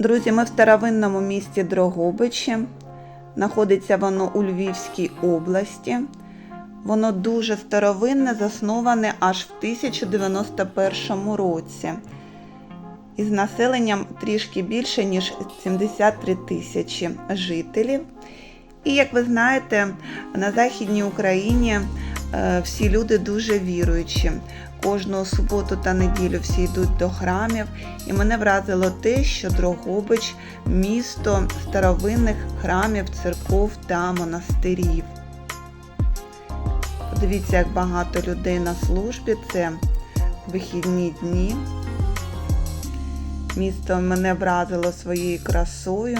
Друзі, ми в старовинному місті Дрогобичі. Знаходиться воно у Львівській області. Воно дуже старовинне, засноване аж в 1091 році. Із населенням трішки більше, ніж 73 тисячі жителів. І як ви знаєте, на Західній Україні е, всі люди дуже віруючі. Кожну суботу та неділю всі йдуть до храмів, і мене вразило те, що Дрогобич місто старовинних храмів, церков та монастирів. Подивіться, як багато людей на службі. Це вихідні дні. Місто мене вразило своєю красою,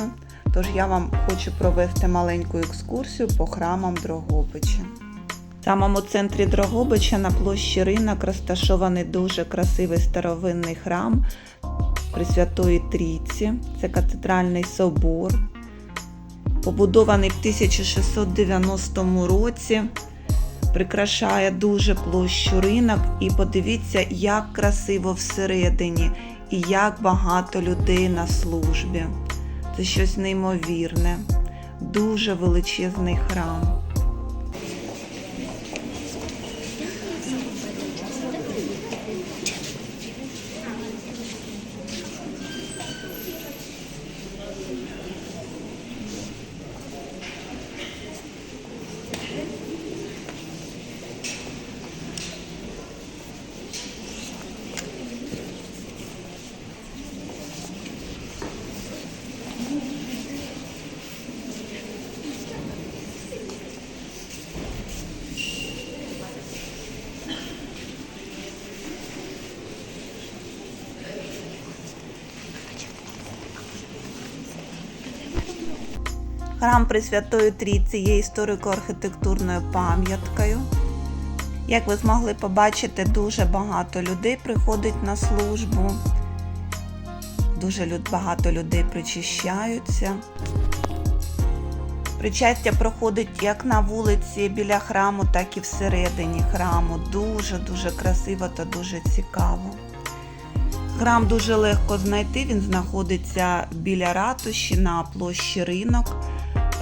тож я вам хочу провести маленьку екскурсію по храмам Дрогобича. В самому центрі Дрогобича на площі ринок розташований дуже красивий старовинний храм Пресвятої Трійці. Це катедральний собор, побудований в 1690 році. Прикрашає дуже площу ринок, і подивіться, як красиво всередині і як багато людей на службі. Це щось неймовірне, дуже величезний храм. Храм Пресвятої Трійці є історико-архітектурною пам'яткою. Як ви змогли побачити, дуже багато людей приходить на службу. Дуже багато людей причащаються. Причастя проходить як на вулиці біля храму, так і всередині храму. Дуже-дуже красиво та дуже цікаво. Храм дуже легко знайти, він знаходиться біля ратуші на площі ринок.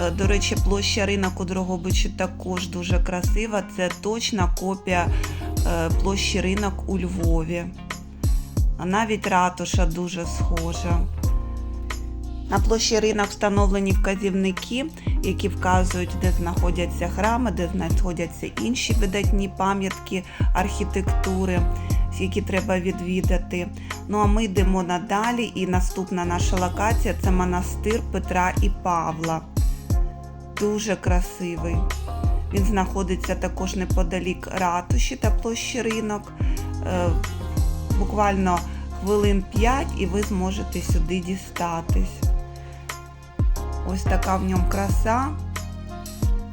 Е, До речі, площа ринок у Дрогобичі також дуже красива. Це точна копія е, площі ринок у Львові. А навіть ратуша дуже схожа. На площі ринок встановлені вказівники, які вказують, де знаходяться храми, де знаходяться інші видатні пам'ятки архітектури, які треба відвідати. Ну а ми йдемо надалі, і наступна наша локація це монастир Петра і Павла. Дуже красивий. Він знаходиться також неподалік ратуші та площі ринок. Е, Буквально хвилин 5 і ви зможете сюди дістатись. Ось така в ньому краса.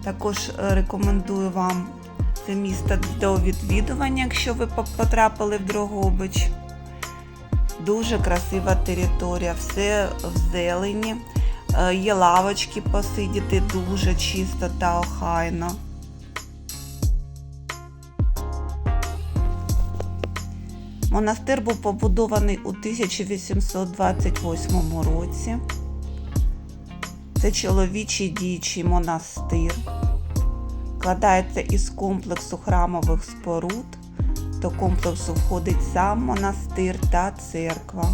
Також е, рекомендую вам це місто до відвідування, якщо ви потрапили в Дрогобич. Дуже красива територія, все в зелені. Е, Є лавочки посидіти дуже чисто та охайно. Монастир був побудований у 1828 році. Це чоловічий діючий монастир. Складається із комплексу храмових споруд. До комплексу входить сам монастир та церква.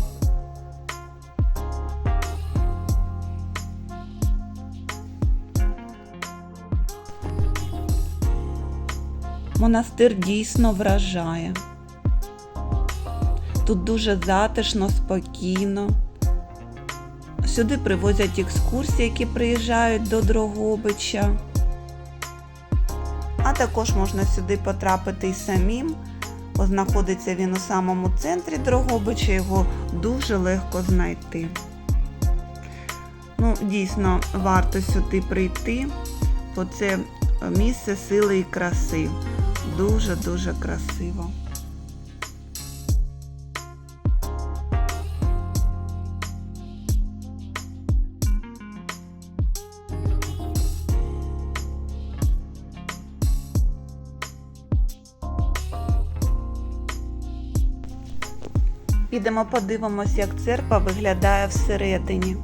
Монастир дійсно вражає. Тут дуже затишно, спокійно. Сюди привозять екскурсії, які приїжджають до Дрогобича. Також можна сюди потрапити і самим. Знаходиться він у самому центрі Дрогобича, його дуже легко знайти. Ну, дійсно, варто сюди прийти, бо це місце сили і краси. Дуже-дуже красиво. Підемо подивимось, як церква виглядає всередині.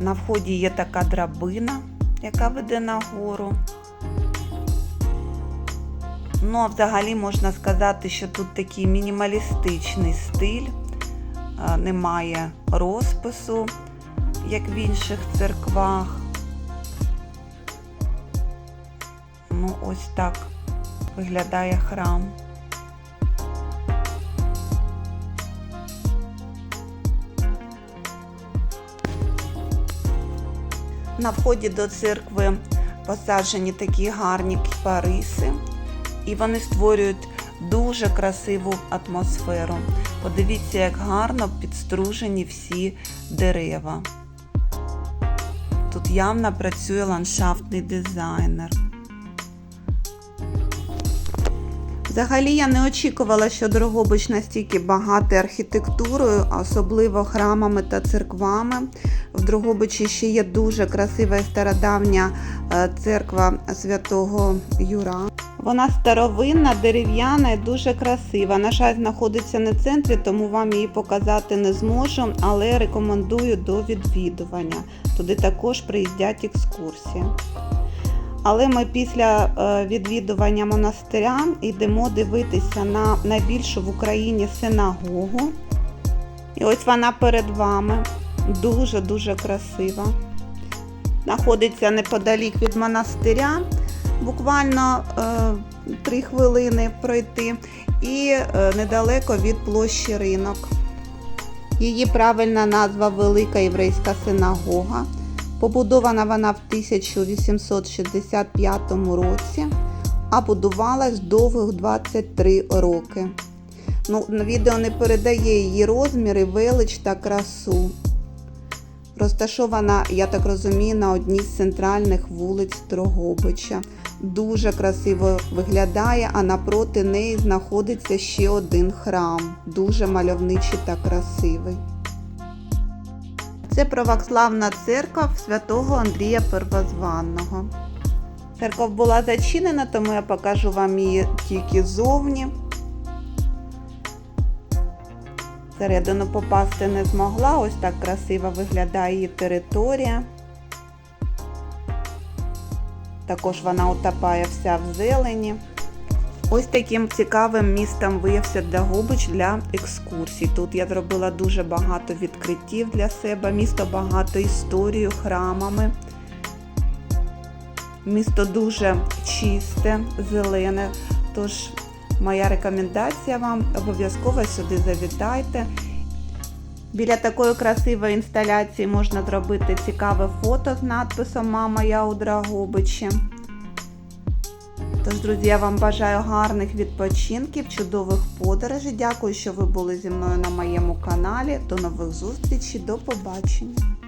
На вході є така драбина, яка веде нагору. Ну, а взагалі можна сказати, що тут такий мінімалістичний стиль, немає розпису, як в інших церквах. Ну, ось так виглядає храм. На вході до церкви посаджені такі гарні кіпариси, і вони створюють дуже красиву атмосферу. Подивіться, як гарно підстружені всі дерева. Тут явно працює ландшафтний дизайнер. Взагалі я не очікувала, що Дрогобич настільки багатий архітектурою, особливо храмами та церквами. В Дрогобичі ще є дуже красива і стародавня е, церква святого Юра. Вона старовинна, дерев'яна і дуже красива. На жаль, знаходиться не в центрі, тому вам її показати не зможу, але рекомендую до відвідування. Туди також приїздять екскурсії. Але ми після е, відвідування монастиря йдемо дивитися на найбільшу в Україні синагогу. І ось вона перед вами. Дуже-дуже красива. Знаходиться неподалік від монастиря, буквально е, 3 хвилини пройти, і е, недалеко від площі ринок. Її правильна назва Велика Єврейська синагога. Побудована вона в 1865 році, а будувалась довгих 23 роки. Ну, відео не передає її розміри, велич та красу. Розташована, я так розумію, на одній з центральних вулиць Дрогобича. Дуже красиво виглядає, а напроти неї знаходиться ще один храм, дуже мальовничий та красивий. Це православна церква святого Андрія Первозванного. Церква була зачинена, тому я покажу вам її тільки зовні. Всередину попасти не змогла, ось так красиво виглядає її територія. Також вона утопає вся в зелені. Ось таким цікавим містом виявився Дрогобич для екскурсій. Тут я зробила дуже багато відкриттів для себе. Місто багато історією, храмами. Місто дуже чисте, зелене. Тож моя рекомендація вам обов'язково сюди завітайте. Біля такої красивої інсталяції можна зробити цікаве фото з надписом Мама я у Дрогобичі. Тож, друзі, я вам бажаю гарних відпочинків, чудових подорожей. Дякую, що ви були зі мною на моєму каналі. До нових зустрічей, до побачення!